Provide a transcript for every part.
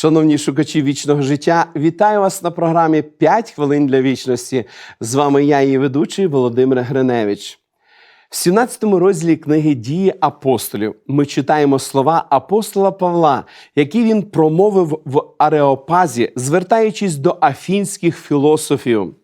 Шановні шукачі вічного життя, вітаю вас на програмі «5 хвилин для вічності. З вами я, її ведучий Володимир Гриневич. В 17 розділі книги Дії апостолів ми читаємо слова апостола Павла, які він промовив в Ареопазі, звертаючись до афінських філософів.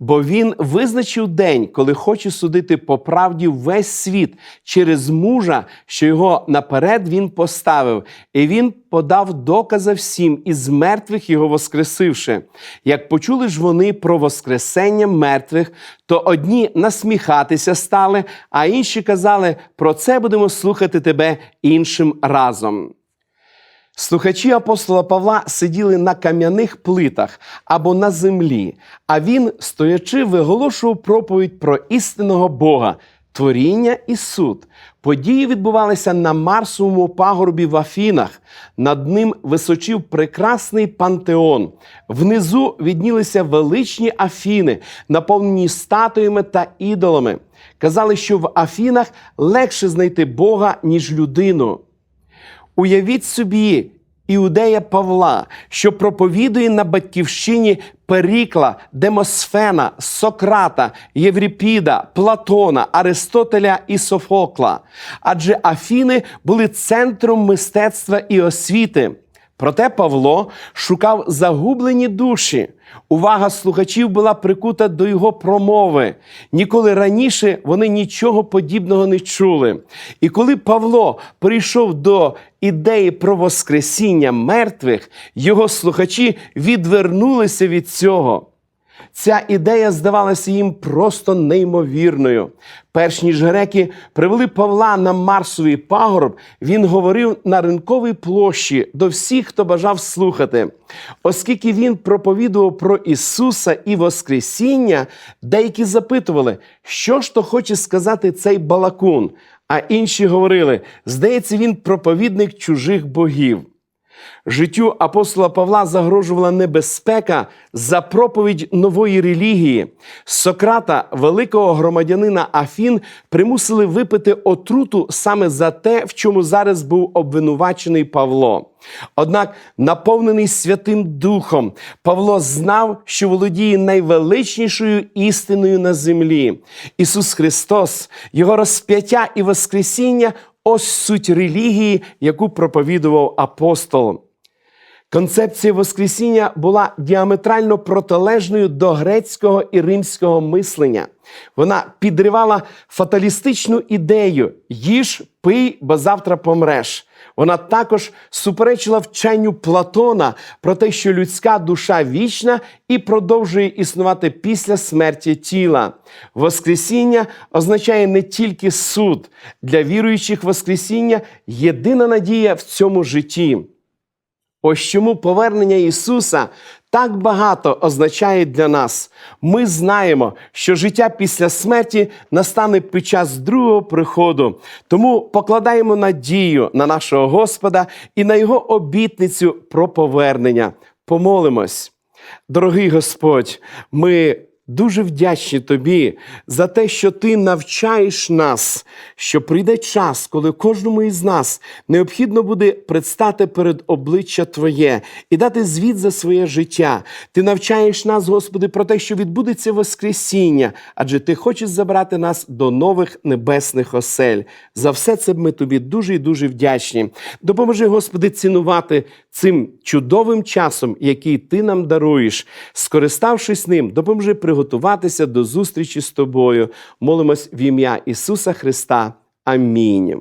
Бо він визначив день, коли хоче судити по правді весь світ через мужа, що його наперед він поставив, і він подав докази всім із мертвих його воскресивши. Як почули ж вони про воскресення мертвих, то одні насміхатися стали, а інші казали: про це будемо слухати тебе іншим разом. Слухачі апостола Павла сиділи на кам'яних плитах або на землі, а він, стоячи, виголошував проповідь про істинного Бога, творіння і суд. Події відбувалися на Марсовому пагорбі в Афінах. Над ним височив прекрасний пантеон. Внизу віднілися величні Афіни, наповнені статуями та ідолами. Казали, що в Афінах легше знайти Бога, ніж людину. Уявіть собі іудея Павла, що проповідує на батьківщині Перікла, Демосфена, Сократа, Євріпіда, Платона, Аристотеля і Софокла. Адже Афіни були центром мистецтва і освіти. Проте Павло шукав загублені душі. Увага слухачів була прикута до його промови. Ніколи раніше вони нічого подібного не чули. І коли Павло прийшов до ідеї про Воскресіння мертвих, його слухачі відвернулися від цього. Ця ідея здавалася їм просто неймовірною. Перш ніж греки привели Павла на Марсовий пагорб, він говорив на ринковій площі до всіх, хто бажав слухати. Оскільки він проповідував про Ісуса і Воскресіння, деякі запитували, що ж то хоче сказати цей балакун. А інші говорили: здається, він проповідник чужих богів. Життю апостола Павла загрожувала небезпека за проповідь нової релігії. Сократа, великого громадянина Афін, примусили випити отруту саме за те, в чому зараз був обвинувачений Павло. Однак, наповнений Святим Духом, Павло знав, що володіє найвеличнішою істиною на землі. Ісус Христос, Його розп'яття і Воскресіння ось суть релігії, яку проповідував апостол. Концепція Воскресіння була діаметрально протилежною до грецького і римського мислення. Вона підривала фаталістичну ідею їж, пий, бо завтра помреш. Вона також суперечила вченню Платона про те, що людська душа вічна і продовжує існувати після смерті тіла. Воскресіння означає не тільки суд для віруючих Воскресіння єдина надія в цьому житті. Ось чому повернення Ісуса так багато означає для нас. Ми знаємо, що життя після смерті настане під час другого приходу. Тому покладаємо надію на нашого Господа і на Його обітницю про повернення. Помолимось. Дорогий Господь, ми Дуже вдячні тобі за те, що ти навчаєш нас, що прийде час, коли кожному із нас необхідно буде предстати перед обличчя Твоє і дати звіт за своє життя. Ти навчаєш нас, Господи, про те, що відбудеться Воскресіння, адже Ти хочеш забрати нас до нових небесних осель. За все це ми тобі дуже і дуже вдячні. Допоможи, Господи, цінувати цим чудовим часом, який Ти нам даруєш, скориставшись ним, допоможи приготуватися до зустрічі з тобою. Молимось в ім'я Ісуса Христа. Амінь.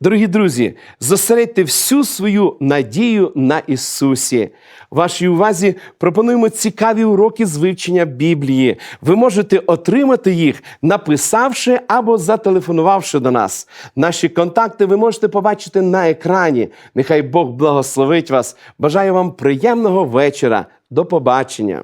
Дорогі друзі, зосередьте всю свою надію на Ісусі. Вашій увазі пропонуємо цікаві уроки з вивчення Біблії. Ви можете отримати їх, написавши або зателефонувавши до нас. Наші контакти ви можете побачити на екрані. Нехай Бог благословить вас. Бажаю вам приємного вечора. До побачення.